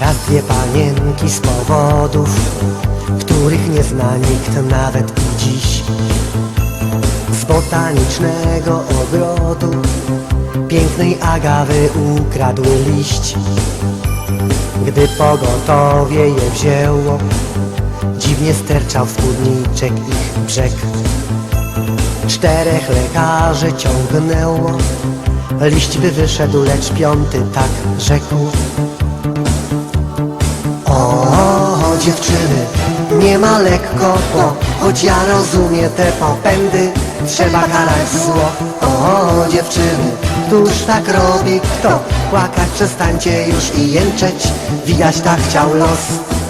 Raz dwie panienki z powodów, których nie zna nikt nawet i dziś. Z botanicznego ogrodu pięknej agawy ukradły liść. Gdy pogotowie je wzięło, dziwnie sterczał spódniczek ich brzeg. Czterech lekarzy ciągnęło, liść by wyszedł, lecz piąty tak rzekł. Dziewczyny, nie ma lekko, bo choć ja rozumiem te popędy, trzeba karać zło. O, dziewczyny, któż tak robi kto? Płakać przestańcie już i jęczeć, widać tak chciał los.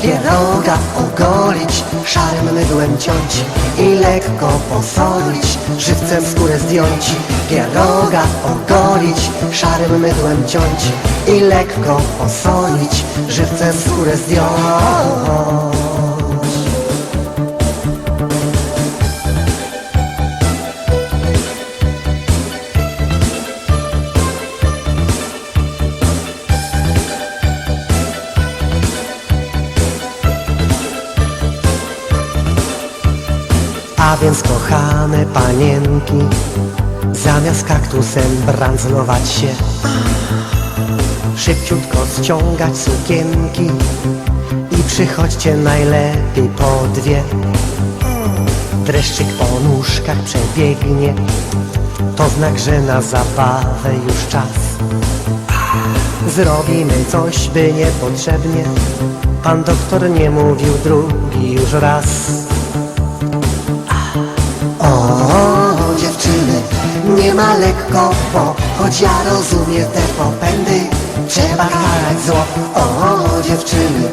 Pieroga ogolić, szarym mydłem ciąć i lekko posolić, żywcem skórę zdjąć. Pieroga ogolić, szarym mydłem ciąć i lekko posolić, żywcem skórę zdjąć. A więc kochane panienki Zamiast kaktusem brandzlować się Szybciutko ściągać sukienki I przychodźcie najlepiej po dwie. Dreszczyk po nóżkach przebiegnie To znak, że na zabawę już czas. Zrobimy coś, by niepotrzebnie. Pan doktor nie mówił drugi już raz o, dziewczyny, nie ma lekko, bo choć ja rozumiem te popędy, trzeba karać zło. O, dziewczyny,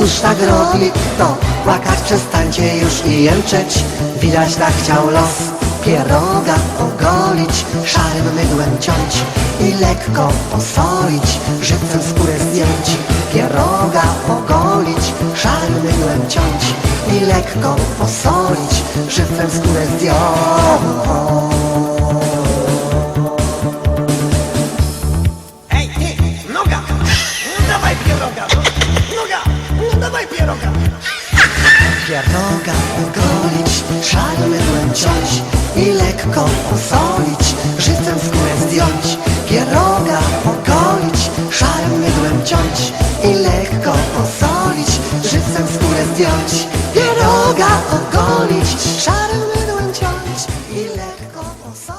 już tak robi kto? Płakać przestańcie już i jęczeć, widać tak chciał los. Pieroga ogolić, szarym mydłem ciąć i lekko posolić, żywcem skórę zdjąć. Pieroga ogolić, szarym mydłem ciąć i lekko posolić, żywcem skórę dawaj pieroga! Noga! Dawaj pieroga! Pieroga ogolić, szarym mydłem ciąć i lekko posolić, żywcem skórę zdjąć. Pieroga ogolić, szarym mydłem ciąć i lekko posolić, żywcem skórę zdjąć. lekko posadzę.